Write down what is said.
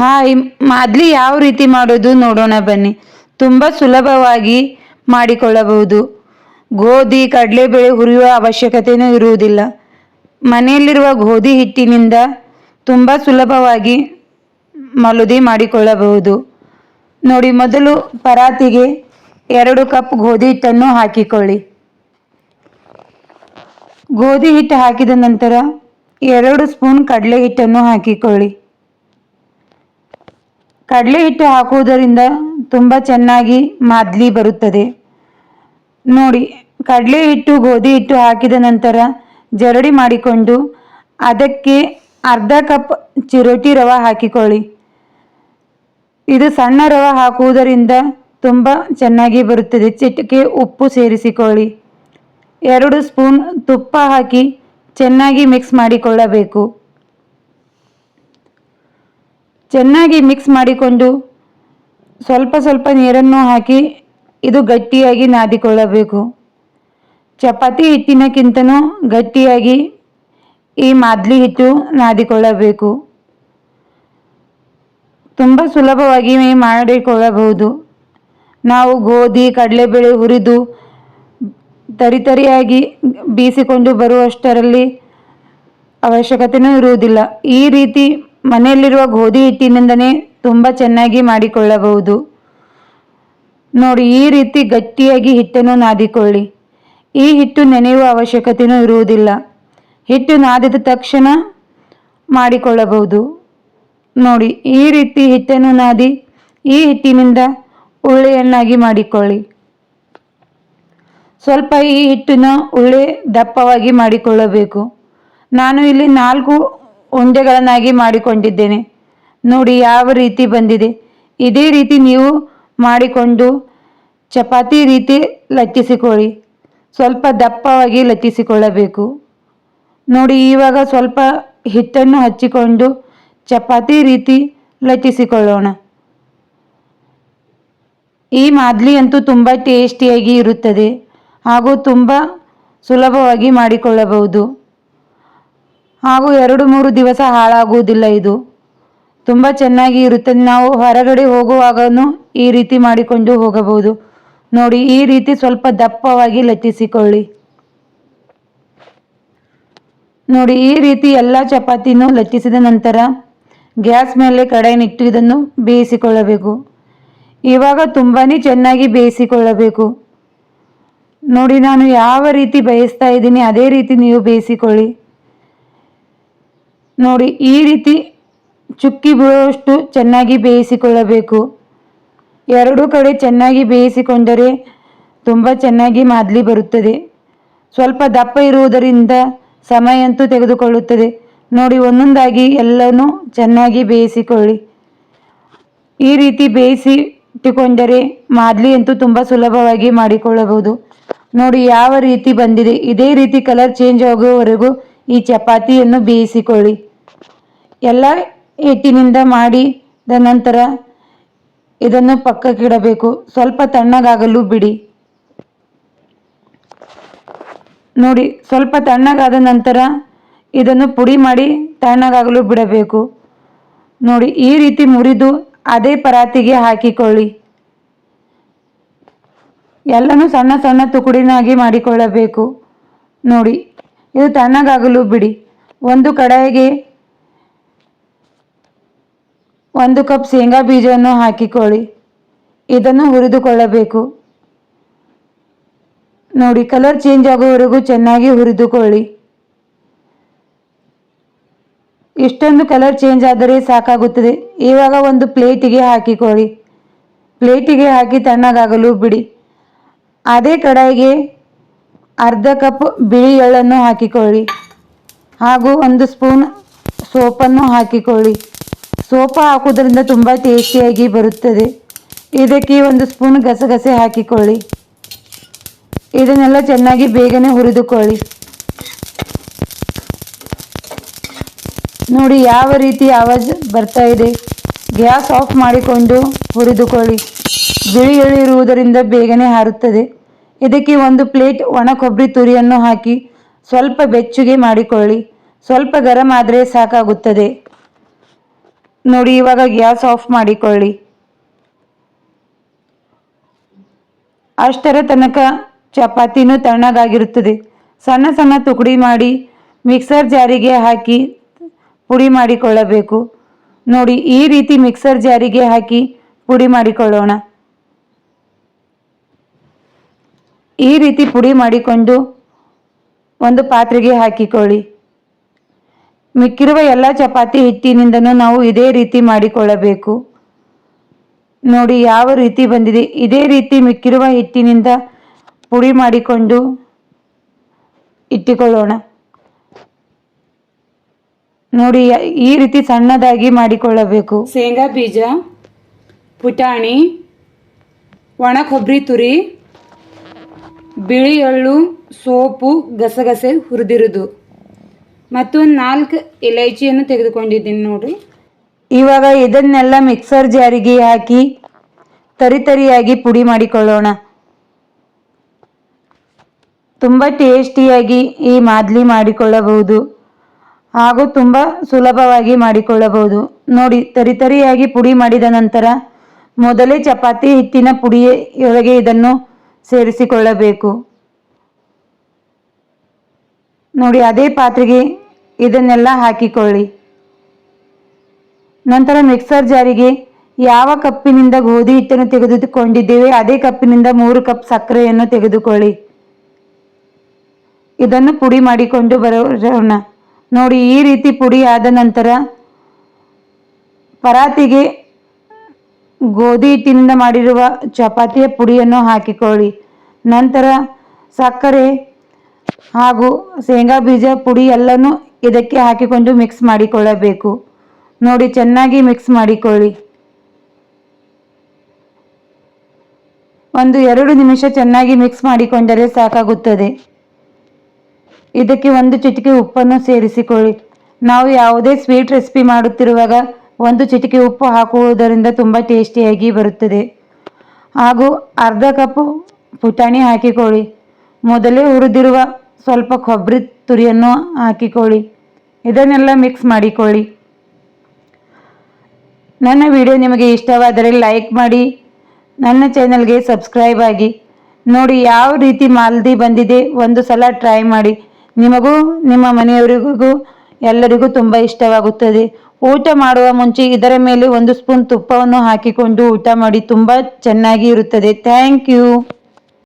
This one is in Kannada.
ಹಾಯ್ ಮಾದ್ಲಿ ಯಾವ ರೀತಿ ಮಾಡೋದು ನೋಡೋಣ ಬನ್ನಿ. ತುಂಬ ಸುಲಭವಾಗಿ ಮಾಡಿಕೊಳ್ಳಬಹುದು. ಗೋಧಿ, ಕಡಲೆಬೇಳೆ ಹುರಿಯುವ ಅವಶ್ಯಕತೆಯೂ ಇರುವುದಿಲ್ಲ. ಮನೆಯಲ್ಲಿರುವ ಗೋಧಿ ಹಿಟ್ಟಿನಿಂದ ತುಂಬ ಸುಲಭವಾಗಿ ಮಲುದಿ ಮಾಡಿಕೊಳ್ಳಬಹುದು. ನೋಡಿ, ಮೊದಲು ಪರಾತಿಗೆ ಎರಡು ಕಪ್ ಗೋಧಿ ಹಿಟ್ಟನ್ನು ಹಾಕಿಕೊಳ್ಳಿ. ಗೋಧಿ ಹಿಟ್ಟು ಹಾಕಿದ ನಂತರ ಎರಡು ಸ್ಪೂನ್ ಕಡಲೆ ಹಿಟ್ಟನ್ನು ಹಾಕಿಕೊಳ್ಳಿ. ಕಡಲೆ ಹಿಟ್ಟು ಹಾಕುವುದರಿಂದ ತುಂಬ ಚೆನ್ನಾಗಿ ಮಾದಲಿ ಬರುತ್ತದೆ. ನೋಡಿ, ಕಡಲೆ ಹಿಟ್ಟು, ಗೋಧಿ ಹಿಟ್ಟು ಹಾಕಿದ ನಂತರ ಜರಡಿ ಮಾಡಿಕೊಂಡು ಅದಕ್ಕೆ ಅರ್ಧ ಕಪ್ ಚಿರೋಟಿ ರವೆ ಹಾಕಿಕೊಳ್ಳಿ. ಇದು ಸಣ್ಣ ರವೆ ಹಾಕುವುದರಿಂದ ತುಂಬ ಚೆನ್ನಾಗಿ ಬರುತ್ತದೆ. ಚಿಟಿಕೆ, ಉಪ್ಪು ಸೇರಿಸಿಕೊಳ್ಳಿ. ಎರಡು ಸ್ಪೂನ್ ತುಪ್ಪ ಹಾಕಿ ಚೆನ್ನಾಗಿ ಮಿಕ್ಸ್ ಮಾಡಿಕೊಳ್ಳಬೇಕು. ಚೆನ್ನಾಗಿ ಮಿಕ್ಸ್ ಮಾಡಿಕೊಂಡು ಸ್ವಲ್ಪ ಸ್ವಲ್ಪ ನೀರನ್ನು ಹಾಕಿ ಇದು ಗಟ್ಟಿಯಾಗಿ ನಾದಿಕೊಳ್ಳಬೇಕು. ಚಪಾತಿ ಹಿಟ್ಟಿನಕ್ಕಿಂತನೂ ಗಟ್ಟಿಯಾಗಿ ಈ ಮಾದಲಿ ಹಿಟ್ಟು ನಾದಿಕೊಳ್ಳಬೇಕು. ತುಂಬ ಸುಲಭವಾಗಿ ಮಾಡಿಕೊಳ್ಳಬಹುದು. ನಾವು ಗೋಧಿ, ಕಡಲೆಬೇಳೆ ಹುರಿದು ತರಿತರಿಯಾಗಿ ಬೀಸಿಕೊಂಡು ಬರುವಷ್ಟರಲ್ಲಿ ಅವಶ್ಯಕತೆಯೂ ಇರುವುದಿಲ್ಲ. ಈ ರೀತಿ ಮನೆಯಲ್ಲಿರುವ ಗೋಧಿ ಹಿಟ್ಟಿನಿಂದನೇ ತುಂಬ ಚೆನ್ನಾಗಿ ಮಾಡಿಕೊಳ್ಳಬಹುದು. ನೋಡಿ, ಈ ರೀತಿ ಗಟ್ಟಿಯಾಗಿ ಹಿಟ್ಟನ್ನು ನಾದಿಕೊಳ್ಳಿ. ಈ ಹಿಟ್ಟು ನೆನೆಯುವ ಅವಶ್ಯಕತೆಯೂ ಇರುವುದಿಲ್ಲ. ಹಿಟ್ಟು ನಾದಿದ ತಕ್ಷಣ ಮಾಡಿಕೊಳ್ಳಬಹುದು. ನೋಡಿ, ಈ ರೀತಿ ಹಿಟ್ಟನ್ನು ನಾದಿ, ಈ ಹಿಟ್ಟಿನಿಂದ ಉಳ್ಳೆಯನ್ನಾಗಿ ಮಾಡಿಕೊಳ್ಳಿ. ಸ್ವಲ್ಪ ಈ ಹಿಟ್ಟನ್ನು ಉಳ್ಳೆ ದಪ್ಪವಾಗಿ ಮಾಡಿಕೊಳ್ಳಬೇಕು. ನಾನು ಇಲ್ಲಿ ನಾಲ್ಕು ಉಂಡೆಗಳನ್ನಾಗಿ ಮಾಡಿಕೊಂಡಿದ್ದೇನೆ. ನೋಡಿ ಯಾವ ರೀತಿ ಬಂದಿದೆ. ಇದೇ ರೀತಿ ನೀವು ಮಾಡಿಕೊಂಡು ಚಪಾತಿ ರೀತಿ ಲಟ್ಟಿಸಿಕೊಳ್ಳಿ. ಸ್ವಲ್ಪ ದಪ್ಪವಾಗಿ ಲಟ್ಟಿಸಿಕೊಳ್ಳಬೇಕು. ನೋಡಿ ಇವಾಗ ಸ್ವಲ್ಪ ಹಿಟ್ಟನ್ನು ಹಚ್ಚಿಕೊಂಡು ಚಪಾತಿ ರೀತಿ ಲಟ್ಟಿಸಿಕೊಳ್ಳೋಣ. ಈ ಮಾದಲಿ ಅಂತೂ ತುಂಬ ಟೇಸ್ಟಿಯಾಗಿ ಇರುತ್ತದೆ ಹಾಗೂ ತುಂಬ ಸುಲಭವಾಗಿ ಮಾಡಿಕೊಳ್ಳಬಹುದು. ಹಾಗೂ ಎರಡು ಮೂರು ದಿವಸ ಹಾಳಾಗುವುದಿಲ್ಲ ಇದು. ತುಂಬ ಚೆನ್ನಾಗಿ ಇರುತ್ತೆ. ನಾವು ಹೊರಗಡೆ ಹೋಗುವಾಗನೂ ಈ ರೀತಿ ಮಾಡಿಕೊಂಡು ಹೋಗಬಹುದು. ನೋಡಿ, ಈ ರೀತಿ ಸ್ವಲ್ಪ ದಪ್ಪವಾಗಿ ಲಟ್ಟಿಸಿಕೊಳ್ಳಿ. ನೋಡಿ, ಈ ರೀತಿ ಎಲ್ಲ ಚಪಾತಿನೂ ಲಟ್ಟಿಸಿದ ನಂತರ ಗ್ಯಾಸ್ ಮೇಲೆ ಕಡಾಯಿನಿಟ್ಟು ಇದನ್ನು ಬೇಯಿಸಿಕೊಳ್ಳಬೇಕು. ಇವಾಗ ತುಂಬಾ ಚೆನ್ನಾಗಿ ಬೇಯಿಸಿಕೊಳ್ಳಬೇಕು. ನೋಡಿ, ನಾನು ಯಾವ ರೀತಿ ಬೇಯಿಸ್ತಾ ಇದ್ದೀನಿ, ಅದೇ ರೀತಿ ನೀವು ಬೇಯಿಸಿಕೊಳ್ಳಿ. ನೋಡಿ, ಈ ರೀತಿ ಚುಕ್ಕಿ ಬೀಳುವಷ್ಟು ಚೆನ್ನಾಗಿ ಬೇಯಿಸಿಕೊಳ್ಳಬೇಕು. ಎರಡೂ ಕಡೆ ಚೆನ್ನಾಗಿ ಬೇಯಿಸಿಕೊಂಡರೆ ತುಂಬ ಚೆನ್ನಾಗಿ ಮಾದಲಿ ಬರುತ್ತದೆ. ಸ್ವಲ್ಪ ದಪ್ಪ ಇರುವುದರಿಂದ ಸಮಯ ಅಂತೂ ತೆಗೆದುಕೊಳ್ಳುತ್ತದೆ. ನೋಡಿ, ಒಂದೊಂದಾಗಿ ಎಲ್ಲನೂ ಚೆನ್ನಾಗಿ ಬೇಯಿಸಿಕೊಳ್ಳಿ. ಈ ರೀತಿ ಬೇಯಿಸಿ ಇಟ್ಟುಕೊಂಡರೆ ಮಾದಲಿ ಅಂತೂ ತುಂಬ ಸುಲಭವಾಗಿ ಮಾಡಿಕೊಳ್ಳಬಹುದು. ನೋಡಿ, ಯಾವ ರೀತಿ ಬಂದಿದೆ. ಇದೇ ರೀತಿ ಕಲರ್ ಚೇಂಜ್ ಆಗುವವರೆಗೂ ಈ ಚಪಾತಿಯನ್ನು ಬೇಯಿಸಿಕೊಳ್ಳಿ. ಎಲ್ಲ ಹಿಟ್ಟಿನಿಂದ ಮಾಡಿದ ನಂತರ ಇದನ್ನು ಪಕ್ಕಕ್ಕಿಡಬೇಕು ಸ್ವಲ್ಪ ತಣ್ಣಗಾಗಲು ಬಿಡಿ. ನೋಡಿ, ಸ್ವಲ್ಪ ತಣ್ಣಗಾದ ನಂತರ ಇದನ್ನು ಪುಡಿ ಮಾಡಿ ತಣ್ಣಗಾಗಲು ಬಿಡಬೇಕು. ನೋಡಿ, ಈ ರೀತಿ ಮುರಿದು ಅದೇ ಪರಾತಿಗೆ ಹಾಕಿಕೊಳ್ಳಿ. ಎಲ್ಲನೂ ಸಣ್ಣ ಸಣ್ಣ ತುಕುಡಿನಾಗಿ ಮಾಡಿಕೊಳ್ಳಬೇಕು. ನೋಡಿ, ಇದು ತಣ್ಣಗಾಗಲು ಬಿಡಿ. ಒಂದು ಕಡಾಯಿಗೆ ಒಂದು ಕಪ್ ಶೇಂಗಾ ಬೀಜವನ್ನು ಹಾಕಿಕೊಳ್ಳಿ. ಇದನ್ನು ಹುರಿದುಕೊಳ್ಳಬೇಕು. ನೋಡಿ, ಕಲರ್ ಚೇಂಜ್ ಆಗುವವರೆಗೂ ಚೆನ್ನಾಗಿ ಹುರಿದುಕೊಳ್ಳಿ. ಇಷ್ಟೊಂದು ಕಲರ್ ಚೇಂಜ್ ಆದರೆ ಸಾಕಾಗುತ್ತದೆ. ಇವಾಗ ಒಂದು ಪ್ಲೇಟಿಗೆ ಹಾಕಿಕೊಳ್ಳಿ. ಪ್ಲೇಟಿಗೆ ಹಾಕಿ ತಣ್ಣಗಾಗಲು ಬಿಡಿ. ಅದೇ ಕಡಾಯಿಗೆ ಅರ್ಧ ಕಪ್ ಬಿಳಿ ಎಳ್ಳನ್ನು ಹಾಕಿಕೊಳ್ಳಿ. ಹಾಗೂ ಒಂದು ಸ್ಪೂನ್ ಸೋಪನ್ನು ಹಾಕಿಕೊಳ್ಳಿ. ಸೋಪ ಹಾಕೋದ್ರಿಂದ ತುಂಬ ಟೇಸ್ಟಿಯಾಗಿ ಬರುತ್ತದೆ. ಇದಕ್ಕೆ ಒಂದು ಸ್ಪೂನ್ ಗಸಗಸೆ ಹಾಕಿಕೊಳ್ಳಿ. ಇದನ್ನೆಲ್ಲ ಚೆನ್ನಾಗಿ ಬೇಗನೆ ಹುರಿದುಕೊಳ್ಳಿ. ನೋಡಿ, ಯಾವ ರೀತಿ ಆವಾಜ್ ಬರ್ತಾ ಇದೆ. ಗ್ಯಾಸ್ ಆಫ್ ಮಾಡಿಕೊಂಡು ಹುರಿದುಕೊಳ್ಳಿ. ಬಿಳಿ ಎಳಿರುವುದರಿಂದ ಬೇಗನೆ ಹಾರುತ್ತದೆ. ಇದಕ್ಕೆ ಒಂದು ಪ್ಲೇಟ್ ಒಣ ಕೊಬ್ಬರಿ ತುರಿಯನ್ನು ಹಾಕಿ ಸ್ವಲ್ಪ ಬೆಚ್ಚಗೆ ಮಾಡಿಕೊಳ್ಳಿ. ಸ್ವಲ್ಪ ಗರಂ ಆದರೆ ಸಾಕಾಗುತ್ತದೆ. ನೋಡಿ, ಇವಾಗ ಗ್ಯಾಸ್ ಆಫ್ ಮಾಡಿಕೊಳ್ಳಿ. ಅಷ್ಟರ ತನಕ ಚಪಾತಿನೂ ತಣ್ಣಗಾಗಿರುತ್ತದೆ. ಸಣ್ಣ ಸಣ್ಣ ತುಕಡಿ ಮಾಡಿ ಮಿಕ್ಸರ್ ಜಾರಿಗೆ ಹಾಕಿ ಪುಡಿ ಮಾಡಿಕೊಳ್ಳಬೇಕು. ನೋಡಿ, ಈ ರೀತಿ ಮಿಕ್ಸರ್ ಜಾರಿಗೆ ಹಾಕಿ ಪುಡಿ ಮಾಡಿಕೊಳ್ಳೋಣ. ಈ ರೀತಿ ಪುಡಿ ಮಾಡಿಕೊಂಡು ಒಂದು ಪಾತ್ರೆಗೆ ಹಾಕಿಕೊಳ್ಳಿ. ಮಿಕ್ಕಿರುವ ಎಲ್ಲ ಚಪಾತಿ ಹಿಟ್ಟಿನಿಂದನೂ ನಾವು ಇದೇ ರೀತಿ ಮಾಡಿಕೊಳ್ಳಬೇಕು. ನೋಡಿ ಯಾವ ರೀತಿ ಬಂದಿದೆ. ಇದೇ ರೀತಿ ಮಿಕ್ಕಿರುವ ಹಿಟ್ಟಿನಿಂದ ಪುಡಿ ಮಾಡಿಕೊಂಡು ಇಟ್ಟುಕೊಳ್ಳೋಣ. ನೋಡಿ, ಈ ರೀತಿ ಸಣ್ಣದಾಗಿ ಮಾಡಿಕೊಳ್ಳಬೇಕು. ಶೇಂಗಾ ಬೀಜ, ಪುಟಾಣಿ, ಒಣ ಕೊಬ್ಬರಿ ತುರಿ, ಬಿಳಿ ಎಳ್ಳು, ಸೋಪು, ಗಸಗಸೆ ಹುರಿದಿರುವುದು. ಮತ್ತು ಒಂದು ನಾಲ್ಕು ಇಲೈಚಿಯನ್ನು ತೆಗೆದುಕೊಂಡಿದ್ದೀನಿ ನೋಡ್ರಿ. ಇವಾಗ ಇದನ್ನೆಲ್ಲ ಮಿಕ್ಸರ್ ಜಾರಿಗೆ ಹಾಕಿ ತರಿತರಿಯಾಗಿ ಪುಡಿ ಮಾಡಿಕೊಳ್ಳೋಣ. ತುಂಬ ಟೇಸ್ಟಿಯಾಗಿ ಈ ಮಾದಲಿ ಮಾಡಿಕೊಳ್ಳಬಹುದು ಹಾಗೂ ತುಂಬ ಸುಲಭವಾಗಿ ಮಾಡಿಕೊಳ್ಳಬಹುದು. ನೋಡಿ ತರಿತರಿಯಾಗಿ ಪುಡಿ ಮಾಡಿದ ನಂತರ ಮೊದಲೇ ಚಪಾತಿ ಹಿಟ್ಟಿನ ಪುಡಿಯೊಳಗೆ ಇದನ್ನು ಸೇರಿಸಿಕೊಳ್ಳಬೇಕು. ನೋಡಿ, ಅದೇ ಪಾತ್ರೆಗೆ ಇದನ್ನೆಲ್ಲ ಹಾಕಿಕೊಳ್ಳಿ. ನಂತರ ಮಿಕ್ಸರ್ ಜಾರಿಗೆ ಯಾವ ಕಪ್ಪಿನಿಂದ ಗೋಧಿ ಹಿಟ್ಟನ್ನು ತೆಗೆದುಕೊಂಡಿದ್ದೇವೆ, ಅದೇ ಕಪ್ಪಿನಿಂದ ಮೂರು ಕಪ್ ಸಕ್ಕರೆಯನ್ನು ತೆಗೆದುಕೊಳ್ಳಿ. ಇದನ್ನು ಪುಡಿ ಮಾಡಿಕೊಂಡು ಬರೋಣ. ನೋಡಿ, ಈ ರೀತಿ ಪುಡಿ ಆದ ನಂತರ ಪರಾತಿಗೆ ಗೋಧಿ ಹಿಟ್ಟಿನಿಂದ ಮಾಡಿರುವ ಚಪಾತಿಯ ಪುಡಿಯನ್ನು ಹಾಕಿಕೊಳ್ಳಿ. ನಂತರ ಸಕ್ಕರೆ ಹಾಗೂ ಶೇಂಗಾ ಬೀಜ ಪುಡಿ ಎಲ್ಲನೂ ಇದಕ್ಕೆ ಹಾಕಿಕೊಂಡು ಮಿಕ್ಸ್ ಮಾಡಿಕೊಳ್ಳಬೇಕು. ನೋಡಿ, ಚೆನ್ನಾಗಿ ಮಿಕ್ಸ್ ಮಾಡಿಕೊಳ್ಳಿ. ಒಂದು ಎರಡು ನಿಮಿಷ ಚೆನ್ನಾಗಿ ಮಿಕ್ಸ್ ಮಾಡಿಕೊಂಡರೆ ಸಾಕಾಗುತ್ತದೆ. ಇದಕ್ಕೆ ಒಂದು ಚಿಟಿಕೆ ಉಪ್ಪನ್ನು ಸೇರಿಸಿಕೊಳ್ಳಿ. ನಾವು ಯಾವುದೇ ಸ್ವೀಟ್ ರೆಸಿಪಿ ಮಾಡುತ್ತಿರುವಾಗ ಒಂದು ಚಿಟಿಕೆ ಉಪ್ಪು ಹಾಕುವುದರಿಂದ ತುಂಬ ಟೇಸ್ಟಿಯಾಗಿ ಬರುತ್ತದೆ. ಹಾಗೂ ಅರ್ಧ ಕಪ್ಪು ಪುಟಾಣಿ ಹಾಕಿಕೊಳ್ಳಿ. ಮೊದಲೇ ಹುರಿದಿರುವ ಸ್ವಲ್ಪ ಕೊಬ್ಬರಿ ತುರಿಯನ್ನು ಹಾಕಿಕೊಳ್ಳಿ. ಇದನ್ನೆಲ್ಲ ಮಿಕ್ಸ್ ಮಾಡಿಕೊಳ್ಳಿ. ನನ್ನ ವಿಡಿಯೋ ನಿಮಗೆ ಇಷ್ಟವಾದರೆ ಲೈಕ್ ಮಾಡಿ. ನನ್ನ ಚಾನಲ್ಗೆ ಸಬ್ಸ್ಕ್ರೈಬ್ ಆಗಿ. ನೋಡಿ ಯಾವ ರೀತಿ ಮಾಲ್ದಿ ಬಂದಿದೆ ಒಂದು ಸಲ ಟ್ರೈ ಮಾಡಿ. ನಿಮಗೂ, ನಿಮ್ಮ ಮನೆಯವರಿಗೂ, ಎಲ್ಲರಿಗೂ ತುಂಬ ಇಷ್ಟವಾಗುತ್ತದೆ. ಊಟ ಮಾಡುವ ಮುಂಚೆ ಇದರ ಮೇಲೆ ಒಂದು ಸ್ಪೂನ್ ತುಪ್ಪವನ್ನು ಹಾಕಿಕೊಂಡು ಊಟ ಮಾಡಿ. ತುಂಬ ಚೆನ್ನಾಗಿ ಇರುತ್ತದೆ. Thank you